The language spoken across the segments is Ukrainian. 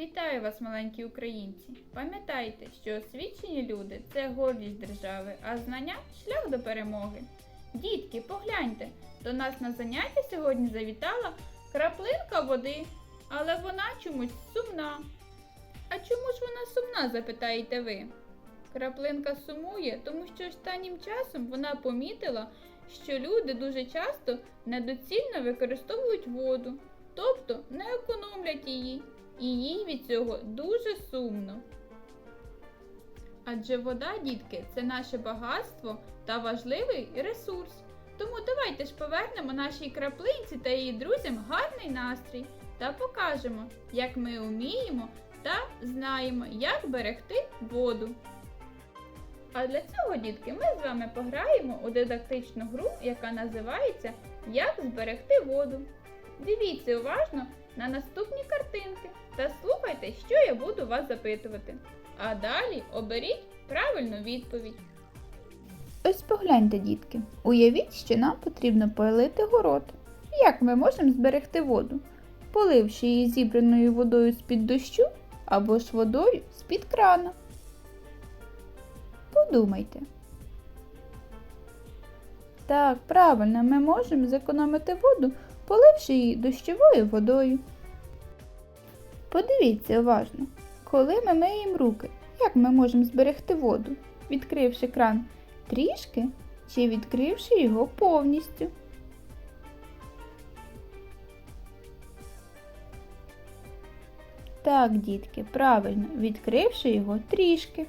Вітаю вас, маленькі українці! Пам'ятайте, що освічені люди це гордість держави, а знання шлях до перемоги. Дітки, погляньте, до нас на заняття сьогодні завітала краплинка води, але вона чомусь сумна. А чому ж вона сумна, запитаєте ви? Краплинка сумує, тому що останнім часом вона помітила, що люди дуже часто недоцільно використовують воду, тобто не економлять її, і їй від цього дуже сумно. Адже вода, дітки, це наше багатство та важливий ресурс. Тому давайте ж повернемо нашій краплинці та її друзям гарний настрій та покажемо, як ми вміємо та знаємо, як берегти воду. А для цього, дітки, ми з вами пограємо у дидактичну гру, яка називається Як зберегти воду. Дивіться уважно на наступні картинки та слухайте, що я буду вас запитувати. А далі оберіть правильну відповідь. Ось погляньте, дітки. Уявіть, що нам потрібно полити город. Як ми можемо зберегти воду? Поливши її зібраною водою з-під дощу або ж водою з-під крана. Подумайте. Так, правильно, ми можемо зекономити воду, поливши її дощовою водою. Подивіться уважно, коли ми миємо руки, як ми можемо зберегти воду, відкривши кран трішки чи відкривши його повністю. Так, дітки, правильно, відкривши його трішки.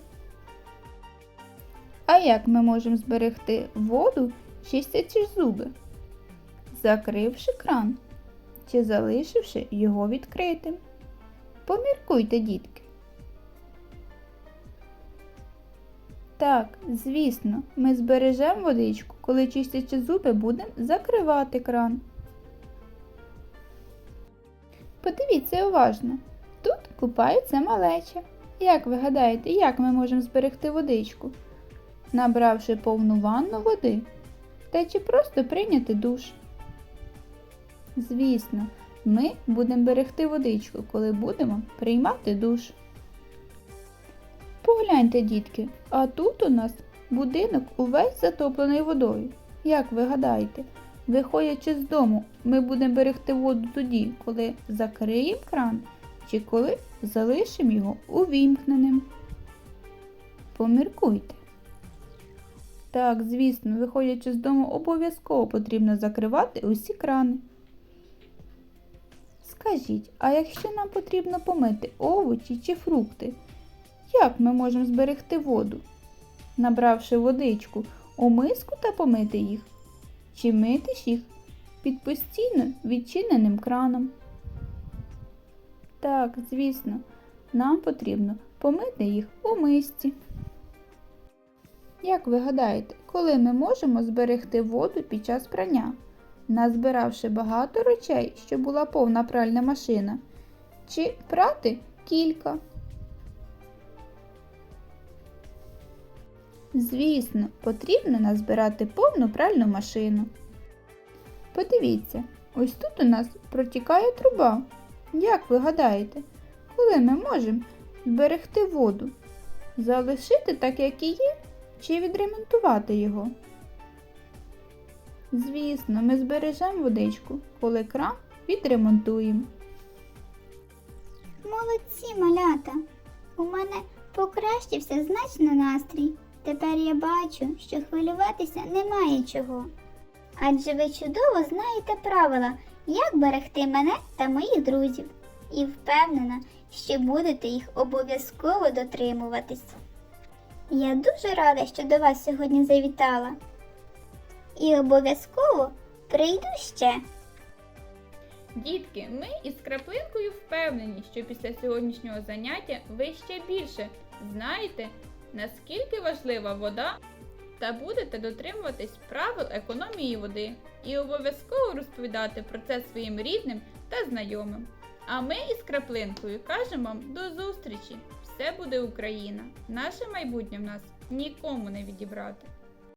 А як ми можемо зберегти воду, чистячи зуби? Закривши кран чи залишивши його відкритим? Поміркуйте, дітки. Так, звісно, ми збережемо водичку, коли чистячи зуби будемо закривати кран. Подивіться уважно. Тут купається малеча. Як ви гадаєте, як ми можемо зберегти водичку? Набравши повну ванну води та чи просто прийняти душ? Звісно, ми будемо берегти водичку, коли будемо приймати душ. Погляньте, дітки, а тут у нас будинок увесь затоплений водою. Як ви гадаєте, виходячи з дому, ми будемо берегти воду тоді, коли закриємо кран чи коли залишимо його увімкненим? Поміркуйте. Так, звісно, виходячи з дому, обов'язково потрібно закривати усі крани. Скажіть, а якщо нам потрібно помити овочі чи фрукти, як ми можемо зберегти воду? Набравши водичку у миску та помити їх? Чи мити ж їх під постійно відчиненим краном? Так, звісно, нам потрібно помити їх у мисці. Як ви гадаєте, коли ми можемо зберегти воду під час прання? Назбиравши багато речей, щоб була повна пральна машина, чи прати кілька? Звісно, потрібно назбирати повну пральну машину. Подивіться, ось тут у нас протікає труба. Як ви гадаєте, коли ми можемо зберегти воду? Залишити так, як і є, чи відремонтувати його? Звісно, ми збережемо водичку, коли кран відремонтуємо. Молодці, малята! У мене покращився значно настрій. Тепер я бачу, що хвилюватися немає чого. Адже ви чудово знаєте правила, як берегти мене та моїх друзів. І впевнена, що будете їх обов'язково дотримуватись. Я дуже рада, що до вас сьогодні завітала. І обов'язково прийду ще. Дітки, ми із краплинкою впевнені, що після сьогоднішнього заняття ви ще більше знаєте, наскільки важлива вода, та будете дотримуватись правил економії води і обов'язково розповідати про це своїм рідним та знайомим. А ми із краплинкою кажемо вам до зустрічі! Все буде Україна! Наше майбутнє в нас нікому не відібрати.